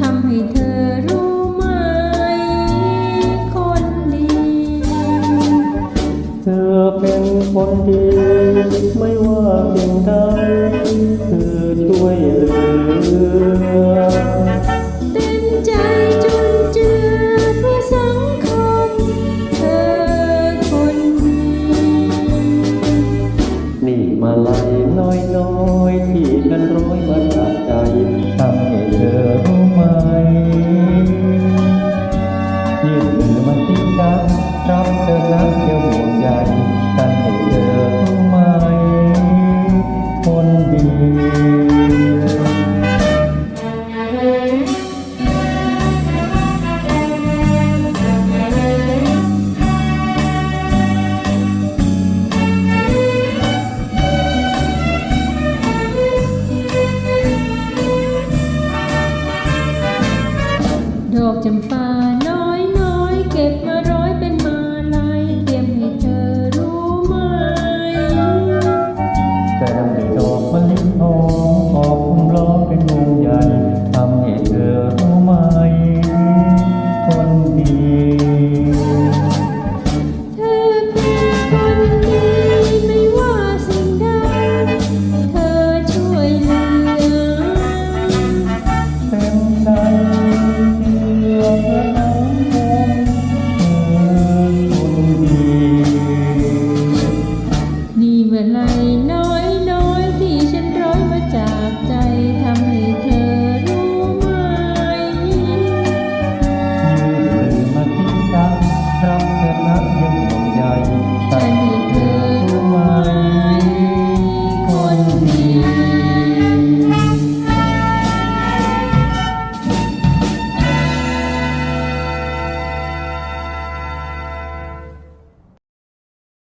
ทำให้เธอรู้ไหมคนดี เธอเป็นคนดี ไม่ว่าเพียงใดเธอช่วยเหลือเต็มใจจนเจือเพื่อสังคมเธอคนดี นี่มาลัยน้อยที่ฉันร้อยมาจากใจ ครับ ยื่นมือมาที่ฉันรับเธอรักเธอห่วงใยกันให้เธอรู้ไหมคนดีดอกจำปา อคน